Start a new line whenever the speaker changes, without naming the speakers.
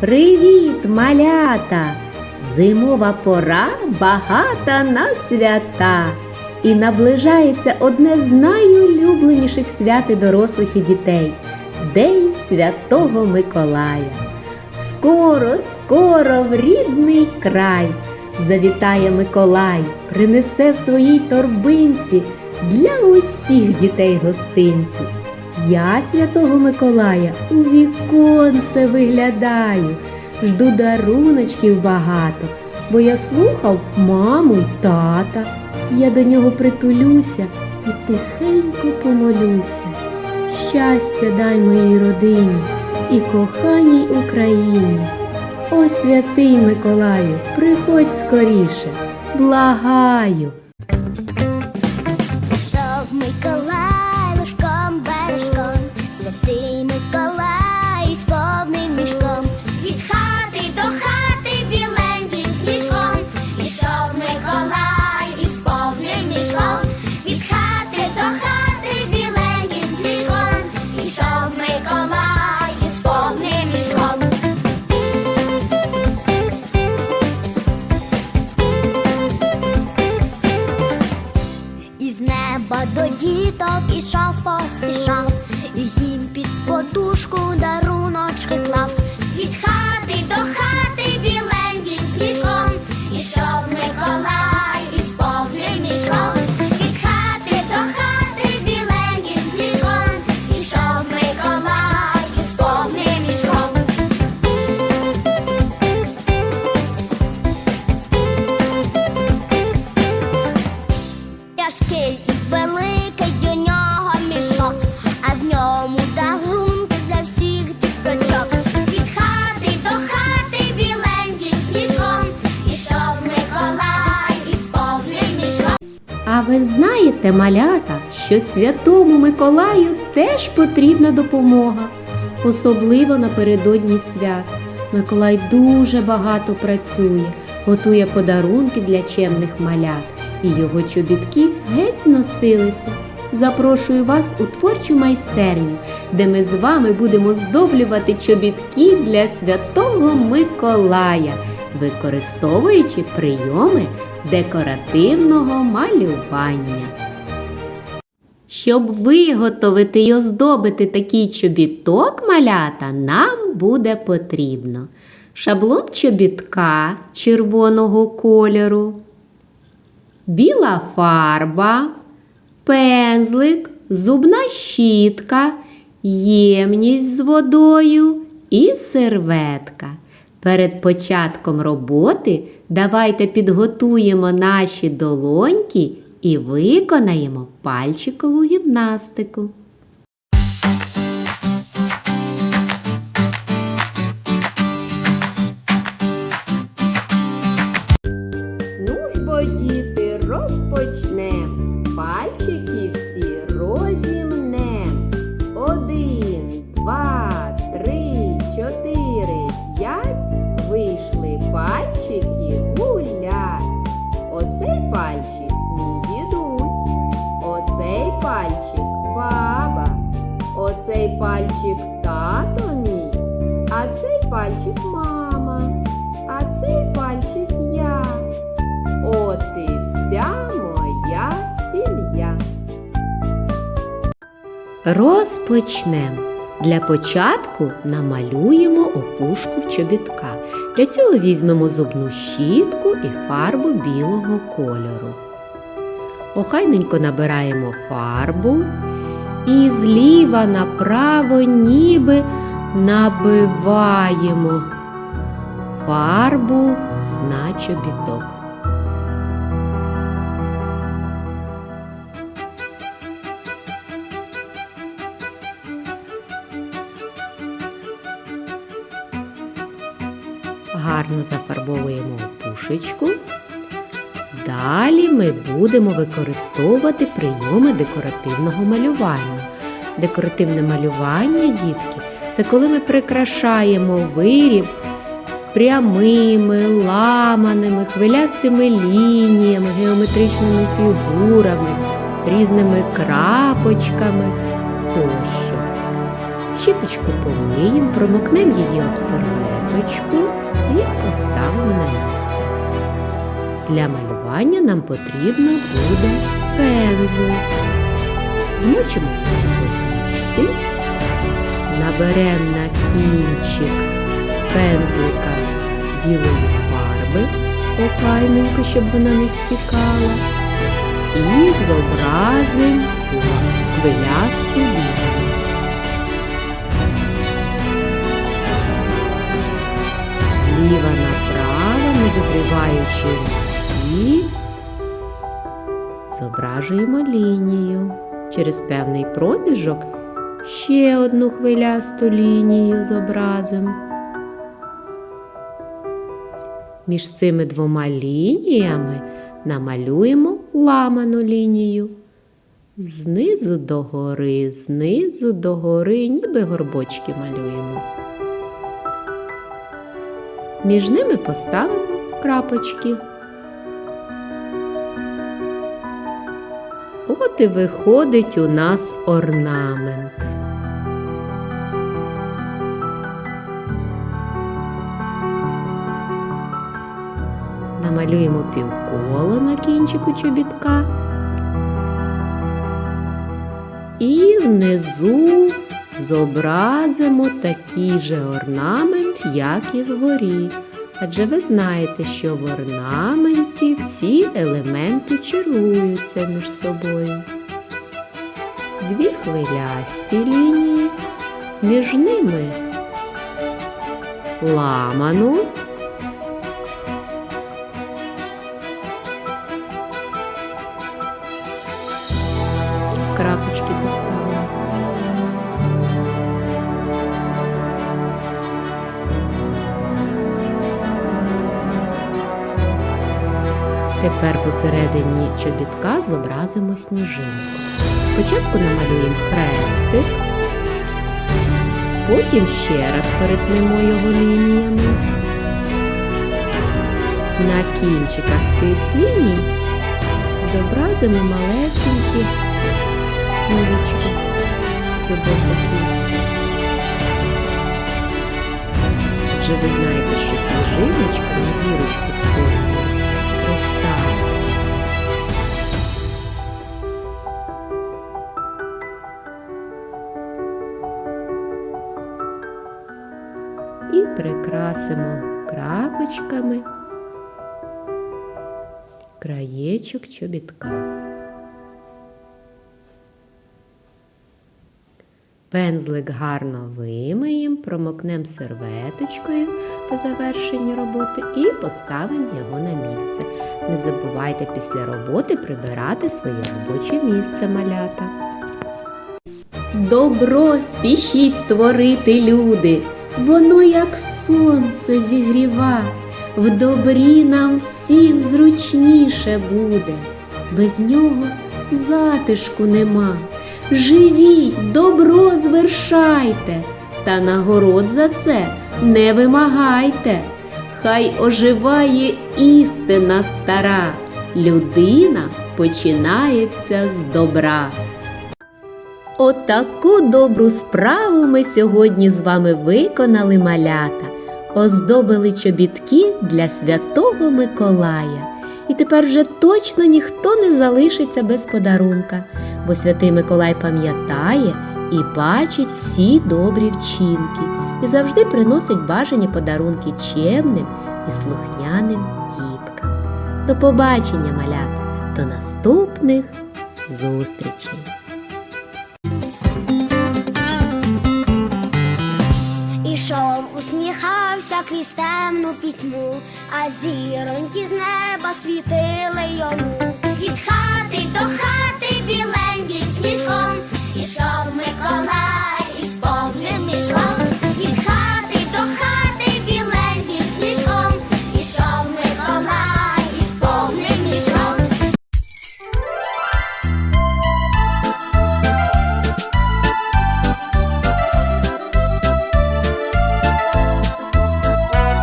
Привіт, малята! Зимова пора багата на свята. І наближається одне з найулюбленіших свят і дорослих і дітей День Святого Миколая. Скоро, скоро в рідний край завітає Миколай, принесе в своїй торбинці для усіх дітей гостинці. Я святого Миколая у віконце виглядаю, жду даруночків багато, бо я слухав маму й тата. Я до нього притулюся і тихенько помолюся. Щастя дай моїй родині і коханій Україні. О святий Миколаю, приходь скоріше, благаю.
Неба до діток ішов, поспішав, і їм під подушку даруночки клав. Від хати до хати А
ви знаєте, малята, що святому Миколаю теж потрібна допомога, особливо напередодні свят. Миколай дуже багато працює, готує подарунки для чемних малят, і його чобітки геть зносилися. Запрошую вас у творчу майстерню, де ми з вами будемо здоблювати чобітки для святого Миколая, використовуючи прийоми декоративного малювання. Щоб виготовити й оздобити такий чобіток малята, нам буде потрібно шаблон чобітка червоного кольору, біла фарба, пензлик, зубна щітка, ємність з водою і серветка. Перед початком роботи давайте підготуємо наші долоньки і виконаємо пальчикову гімнастику. Оцей пальчик тато мій. А цей пальчик мама. А цей пальчик я. От і вся моя сім'я. Розпочнемо. Для початку намалюємо опушку в чобітка. Для цього візьмемо зубну щітку і фарбу білого кольору. Охайненько набираємо фарбу і зліва направо ніби набиваємо фарбу на чобіток. Гарно зафарбовуємо опушечку. Далі ми будемо використовувати прийоми декоративного малювання. Декоративне малювання, дітки, це коли ми прикрашаємо виріб прямими, ламаними, хвилястими лініями, геометричними фігурами, різними крапочками тощо. Щіточку помиємо, промокнемо її об серветочку і поставимо на місце. Для малювання нам потрібно буде пензлик. Змочимо водичці, наберемо на кінчик пензлика білої фарби, охайненько, щоб вона не стікала, і зобразимо хвилясту лінію. Зліва направо, не викриваючи руки, зображуємо лінію. Через певний проміжок ще одну хвилясту лінію зобразимо. Між цими двома лініями намалюємо ламану лінію. Знизу до гори, знизу до гори, ніби горбочки малюємо. Між ними поставимо крапочки. От і виходить у нас орнамент. Намалюємо півколо на кінчику чобітка. І внизу зобразимо такий же орнамент, як і вгорі. Адже ви знаєте, що в орнаменті всі елементи чаруються між собою. Дві хвилясті лінії, між ними ламану. Тепер посередині чобітка зобразимо сніжинку. Спочатку намалюємо хрестик, потім ще раз перетнемо його лініями. На кінчиках цих ліній зобразимо малесенькі з обох. Вже ви знаєте, що сніжиночка на зірочку схожа. Прикрасимо крапочками краєчок чобітка. Пензлик гарно вимиємо, промокнемо серветочкою по завершенні роботи і поставимо його на місце. Не забувайте після роботи прибирати своє робоче місце малята. Добро спішіть творити люди, воно як сонце зігріва, в добрі нам всім зручніше буде, без нього затишку нема. Живіть, добро звершайте, та нагород за це не вимагайте. Хай оживає істина стара, людина починається з добра. Отаку добру справу ми сьогодні з вами виконали малята, оздобили чобітки для святого Миколая. І тепер вже точно ніхто не залишиться без подарунка, бо святий Миколай пам'ятає і бачить всі добрі вчинки і завжди приносить бажані подарунки чемним і слухняним діткам. До побачення, малята, до наступних зустрічей!
Крізь темну пітьму, а зіроньки з неба світили йому. Від хати до хати біленький смішком ішов Миколай.